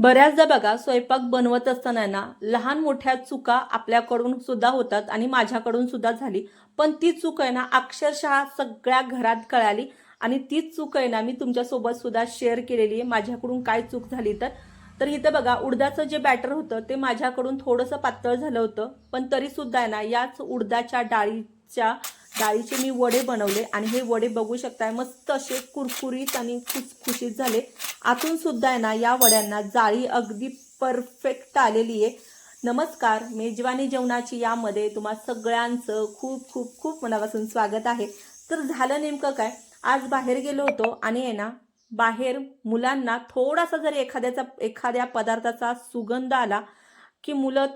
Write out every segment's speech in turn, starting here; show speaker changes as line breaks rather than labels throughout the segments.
बऱ्याचदा बघा स्वयंपाक बनवत असताना ना लहान मोठ्या चुका आपल्याकडून सुद्धा होतात आणि माझ्याकडून सुद्धा झाली. पण ती चूक आहे ना अक्षरशः सगळ्या घरात कळाली आणि तीच चूक आहे ना मी तुमच्यासोबत सुद्धा शेअर केलेली आहे. माझ्याकडून काय चूक झाली तर? तर इथं बघा उडदाचं जे बॅटर होतं ते माझ्याकडून थोडंसं पातळ झालं होतं. पण तरी सुद्धा आहे ना याच उडदाच्या डाळीच्या डाळीचे मी वडे बनवले आणि हे वडे बघू शकताय मस्त असे कुरकुरीत आणि खुसखुशीत झाले. आतून सुद्धा आहे ना या वड्यांना जाळी अगदी परफेक्ट आलेली आहे. नमस्कार मेजवानी जेवणाची यामध्ये तुम्हा सगळ्यांचं खूप खूप खूप मनापासून स्वागत आहे. तर झालं नेमकं काय? आज बाहेर गेलो होतो आणि आहे ना बाहेर मुलांना थोडासा जरी एखाद्याचा एखाद्या पदार्थाचा सुगंध आला की मुलं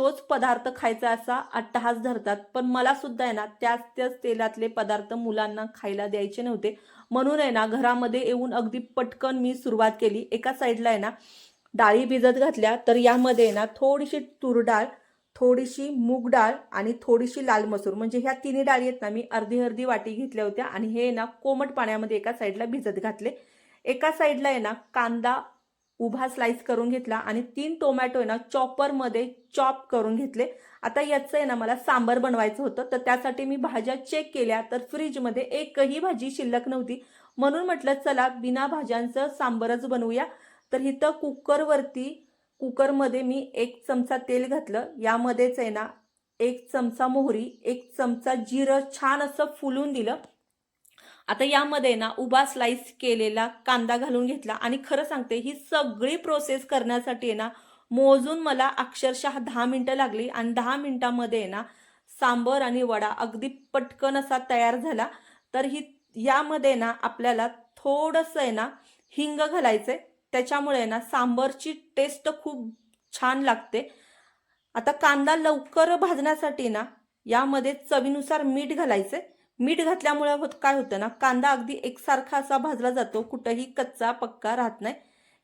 तोच पदार्थ खायचा असा अट्टहास धरतात. पण मला सुद्धा आहे ना त्याच त्याच तेलातले पदार्थ मुलांना खायला द्यायचे नव्हते. म्हणून आहे ना घरामध्ये येऊन अगदी पटकन मी सुरुवात केली. एका साईडला आहे ना डाळी भिजत घातल्या तर यामध्ये आहे ना थोडीशी तूर डाळ थोडीशी मूग डाळ आणि थोडीशी लाल मसूर. म्हणजे ह्या तिन्ही डाळी आहेत ना मी अर्धी अर्धी वाटी घेतल्या होत्या आणि हे ना कोमट पाण्यामध्ये एका साईडला भिजत घातले. एका साईडला आहे ना कांदा उभा स्लाइस करून घेतला आणि तीन टोमॅटो आहे ना चॉपरमध्ये चॉप करून घेतले. आता याचं आहे ना मला सांबर बनवायचं होतं तर त्यासाठी मी भाज्या चेक केल्या तर फ्रीजमध्ये एकही भाजी शिल्लक नव्हती. म्हणून म्हटलं चला बिना भाज्यांचं सांबरच बनवूया. तर इथं कुकरवरती कुकरमध्ये मी एक चमचा तेल घातलं. यामध्येच आहे ना एक चमचा मोहरी एक चमचा जिरं छान असं फुलून दिलं. आता यामध्ये ना उभा स्लाइस केलेला कांदा घालून घेतला. आणि खरं सांगते ही सगळी प्रोसेस करण्यासाठी आहे ना मोजून मला अक्षरशः दहा मिनटं लागली. आणि दहा मिनटामध्ये आहे ना सांबर आणि वडा अगदी पटकन असा तयार झाला. तर ही यामध्ये ना आपल्याला थोडंसं आहे ना हिंग घालायचं त्याच्यामुळे ना सांबरची टेस्ट खूप छान लागते. आता कांदा लवकर भाजण्यासाठी ना यामध्ये चवीनुसार मीठ घालायचे मीठ घातल्यामुळे होत काय होतं ना कांदा अगदी एकसारखा असा भाजला जातो कुठंही कच्चा पक्का राहत नाही.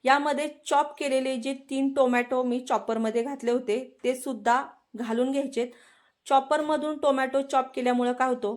यामध्ये चॉप केलेले जे तीन टोमॅटो मी चॉपरमध्ये घातले होते ते सुद्धा घालून घ्यायचे. चॉपरमधून टोमॅटो चॉप केल्यामुळं काय होतो?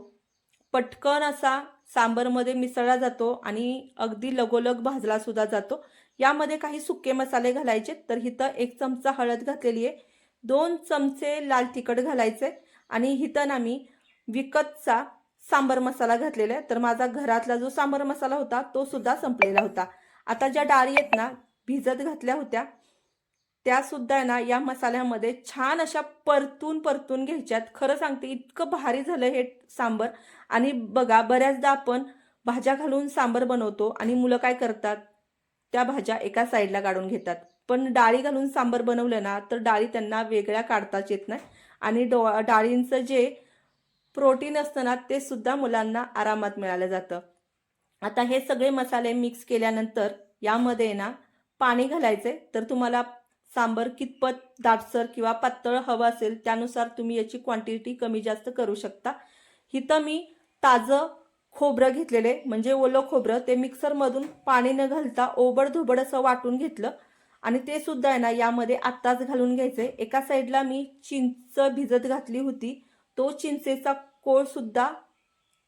पटकन असा सांबरमध्ये मिसळला जातो आणि अगदी लगोलग भाजला सुद्धा जातो. यामध्ये काही सुके मसाले घालायचे तर इथं एक चमचा हळद घातलेली आहे. दोन चमचे लाल तिखट घालायचे आणि इथं ना मी विकतचा सांबर मसाला घातलेला आहे. तर माझा घरातला जो सांबर मसाला होता तो सुद्धा संपलेला होता. आता ज्या डाळी आहेत ना भिजत घातल्या होत्या त्या सुद्धा ना या मसाल्यामध्ये छान अशा परतून परतून घ्यायच्यात. खरं सांगते इतकं भारी झालं हे सांबर. आणि बघा बऱ्याचदा आपण भाज्या घालून सांबर बनवतो आणि मुलं काय करतात? त्या भाज्या एका साईडला काढून घेतात. पण डाळी घालून सांबर बनवलं ना तर डाळी त्यांना वेगळ्या काढताच येत नाही. आणि डो डाळींचं जे प्रोटीन असतं ना ते सुद्धा मुलांना आरामात मिळालं जातं. आता हे सगळे मसाले मिक्स केल्यानंतर यामध्ये ना पाणी घालायचे तर तुम्हाला सांबर कितपत दाटसर किंवा पातळ हवं असेल त्यानुसार तुम्ही याची क्वांटिटी कमी जास्त करू शकता. इथं मी ताजं खोबरं घेतलेले म्हणजे ओलं खोबरं ते मिक्सरमधून पाणी न घालता ओबडधोबड असं वाटून घेतलं. आणि ते सुद्धा आहे ना यामध्ये आत्ताच घालून घ्यायचे एका साईडला मी चिंच भिजत घातली होती. तो चिंचेचा कोळ सुद्धा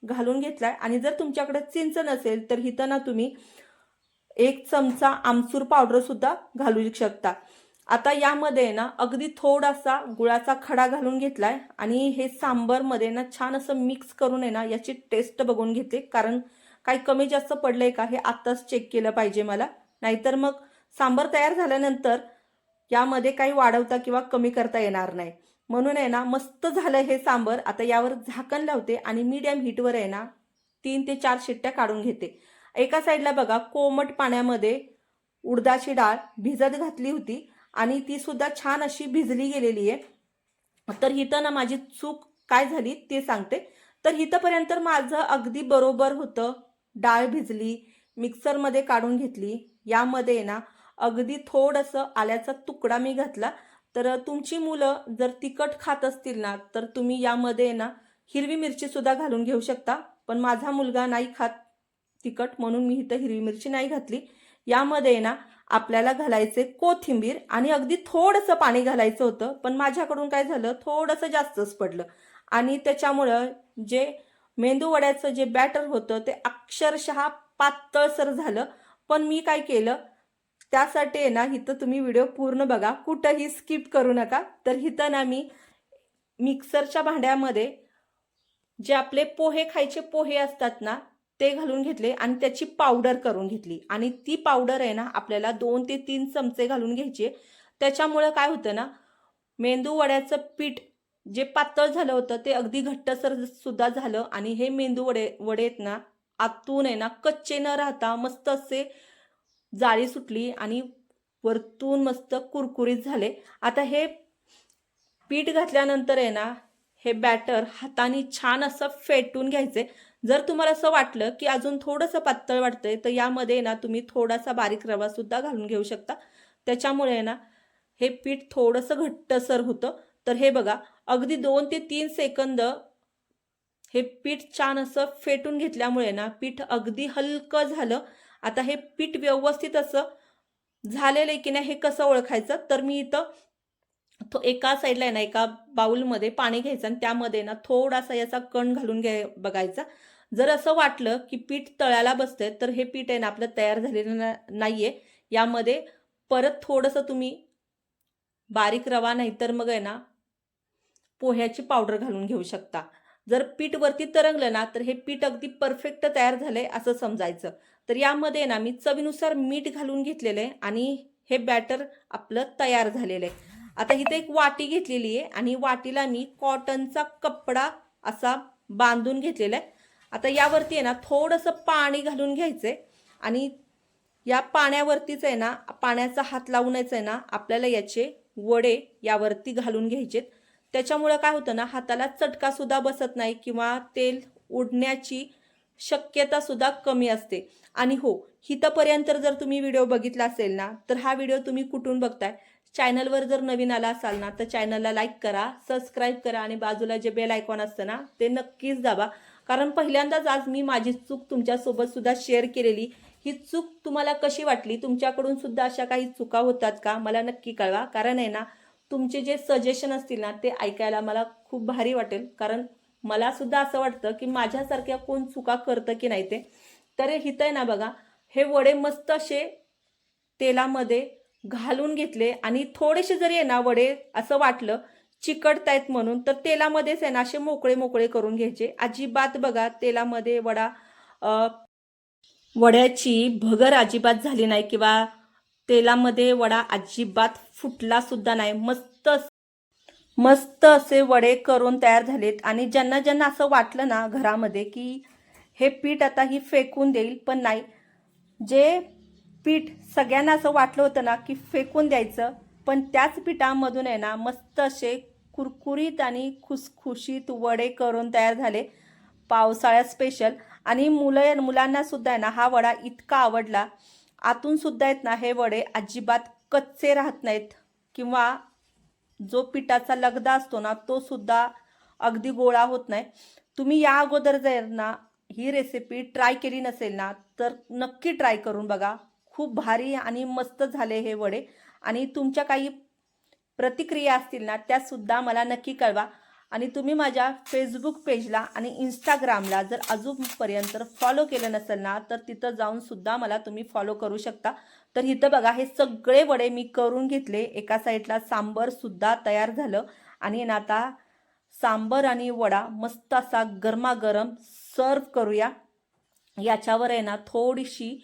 घालून घेतलाय. आणि जर तुमच्याकडे चिंच नसेल तर इथं ना तुम्ही एक चमचा आमसूर पावडर सुद्धा घालू शकता. आता यामध्ये ना अगदी थोडासा गुळाचा खडा घालून घेतलाय. आणि हे सांबरमध्ये ना छान असं मिक्स करून आहे ना याची टेस्ट बघून घेते. कारण काही कमी जास्त पडलंय का हे आत्ताच चेक केलं पाहिजे मला. नाहीतर मग सांबर तयार झाल्यानंतर यामध्ये काही वाढवता किंवा कमी करता येणार नाही. म्हणून आहे ना मस्त झालं हे सांबर. आता यावर झाकण लावते आणि मीडियम हीटवर आहे ना तीन ते चार शिट्ट्या काढून घेते. एका साईडला बघा कोमट पाण्यामध्ये उडदाची डाळ भिजत घातली होती आणि ती सुद्धा छान अशी भिजली गेलेली आहे. तर इथं ना माझी चूक काय झाली ते सांगते. तर इथंपर्यंत माझं अगदी बरोबर होतं. डाळ भिजली मिक्सरमध्ये काढून घेतली. यामध्ये ना अगदी थोडंसं आल्याचा तुकडा मी घातला. तर तुमची मुलं जर तिखट खात असतील ना तर तुम्ही यामध्ये ना हिरवी मिरची सुद्धा घालून घेऊ शकता. पण माझा मुलगा नाही खात तिखट म्हणून मी इथं हिरवी मिरची नाही घातली. यामध्ये ना आपल्याला घालायचे कोथिंबीर आणि अगदी थोडंसं पाणी घालायचं होतं पण माझ्याकडून काय झालं थोडंसं जास्तच पडलं. आणि त्याच्यामुळं जे मेंदू वड्याचं जे बॅटर होतं ते अक्षरशः पातळसर झालं. पण मी काय केलं त्यासाठी आहे ना इथं तुम्ही व्हिडिओ पूर्ण बघा. कुठंही स्किप करू नका. तर इथं ना मी मिक्सरच्या भांड्यामध्ये जे आपले पोहे खायचे पोहे असतात ना ते घालून घेतले आणि त्याची पावडर करून घेतली. आणि ती पावडर आहे ना आपल्याला दोन ते तीन चमचे घालून घ्यायचे. त्याच्यामुळं काय होतं ना मेंदू वड्याचं पीठ जे पातळ झालं होतं ते अगदी घट्टसर सुद्धा झालं. आणि हे मेंदू वडे वडे आहेत ना आतून आहे ना कच्चे न राहता मस्त असे जाळी सुटली आणि वरतून मस्त कुरकुरीत झाले. आता हे पीठ घातल्यानंतर आहे ना हे बॅटर हाताने छान असं फेटून घ्यायचे. जर तुम्हाला असं वाटलं की अजून थोडंसं पातळ वाटतंय तर यामध्ये ना तुम्ही थोडासा बारीक रवासुद्धा घालून घेऊ शकता. त्याच्यामुळे आहे ना हे पीठ थोडंसं घट्टसर होतं. तर हे बघा अगदी दोन ते तीन सेकंद हे पीठ छान असं फेटून घेतल्यामुळे ना पीठ अगदी हलकं झालं. आता हे पीठ व्यवस्थित असं झालेलं आहे की नाही हे कसं ओळखायचं? तर मी इथं तो एका साईडला आहे ना एका बाऊलमध्ये पाणी घ्यायचं आणि त्यामध्ये ना थोडासा याचा कण घालून घ्याय बघायचा. जर असं वाटलं की पीठ तळ्याला बसतंय तर हे पीठ आहे ना आपलं तयार झालेलं ना नाहीये. यामध्ये परत थोडंसं तुम्ही बारीक रवा नाही तर मग आहे ना पोह्याची पावडर घालून घेऊ शकता. जर पीठ वरती तरंगलं ना तर हे पीठ अगदी परफेक्ट तयार झालंय असं समजायचं. तर यामध्ये ना मी चवीनुसार मीठ घालून घेतलेलं आहे आणि हे बॅटर आपलं तयार झालेलं आहे. आता इथे एक वाटी घेतलेली आहे आणि वाटीला मी कॉटनचा कपडा असा बांधून घेतलेला आहे. आता यावरती आहे ना थोडंसं पाणी घालून घ्यायचं आहे आणि या पाण्यावरतीच आहे ना पाण्याचा हात लावूनच आहे ना आपल्याला याचे वडे यावरती घालून घ्यायचेत. त्याच्यामुळं काय होतं ना हाताला चटका सुद्धा बसत नाही किंवा तेल उडण्याची शक्यता सुद्धा कमी असते. आणि हो हितपर्यंत जर तुम्ही व्हिडिओ बघितला असेल ना तर हा व्हिडिओ तुम्ही कुठून बघताय? चॅनलवर जर नवीन आला असाल ना तर चॅनलला लाईक करा सबस्क्राईब करा आणि बाजूला जे बेल आयकॉन असतं ना ते नक्कीच दाबा. कारण पहिल्यांदाच आज मी माझी चूक तुमच्यासोबत सुद्धा शेअर केलेली. ही चूक तुम्हाला कशी वाटली? तुमच्याकडून सुद्धा अशा काही चुका होतात का? मला नक्की कळवा. कारण आहे ना तुमचे जे सजेशन असतील ना ते ऐकायला मला खूप भारी वाटेल. कारण मला सुद्धा असं वाटतं की माझ्यासारख्या कोण चुका करतं की नाही ते. तर हिथं आहे ना बघा हे वडे मस्त असे तेलामध्ये घालून घेतले आणि थोडेसे जरी आहे ना वडे असं वाटलं चिकटतायत म्हणून तर तेलामध्येच आहे ना असे मोकळे मोकळे करून घ्यायचे. अजिबात बघा तेलामध्ये वडा वड्याची भगर अजिबात झाली नाही किंवा तेलामध्ये वडा अजिबात फुटला सुद्धा नाही. मस्त मस्त असे वडे करून तयार झालेत. आणि ज्यांना ज्यांना असं वाटलं ना घरामध्ये की हे पीठ आता ही फेकून देईल पण नाही. जे पीठ सगळ्यांना असं वाटलं होतं ना की फेकून द्यायचं पण त्याच पिठामधून आहे ना मस्त असे कुरकुरीत आणि खुसखुशीत वडे करून तयार झाले. पावसाळ्यात स्पेशल आणि मुलं मुलांना सुद्धा आहे ना हा वडा इतका आवडला. आतून सुद्धा आहेत ना हे वडे अजिबात कच्चे राहत नाहीत. किंवा जो पिठाचा लगदा असतो ना तो सुद्धा अगदी गोळा होत नाही. तुम्ही या अगोदर जर ना ही रेसिपी ट्राय केली नसेल ना तर नक्की ट्राय करून बघा. खूप भारी आणि मस्त झाले हे वडे. आणि तुमच्या काही प्रतिक्रिया असतील ना त्यासुद्धा मला नक्की कळवा. आणि तुम्ही माझ्या फेसबुक पेजला आणि इंस्टाग्रामला जर अजूनपर्यंत फॉलो केलं नसेल ना तर तिथं जाऊन सुद्धा मला तुम्ही फॉलो करू शकता. तर इथं बघा हे सगळे वडे मी करून घेतले. एका साईडला सांबर सुद्धा तयार झालं. आणि ना आता सांबर आणि वडा मस्त असा गरमागरम सर्व करूया. याच्यावर आहे ना थोडीशी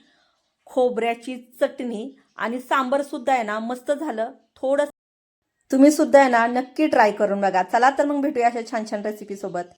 खोबऱ्याची चटणी आणि सांबरसुद्धा आहे ना मस्त झालं. थोडं तुम्ही सुद्धा आहे ना नक्की ट्राय करून बघा. चला तर मग भेटूया अशा छान छान रेसिपी सोबत.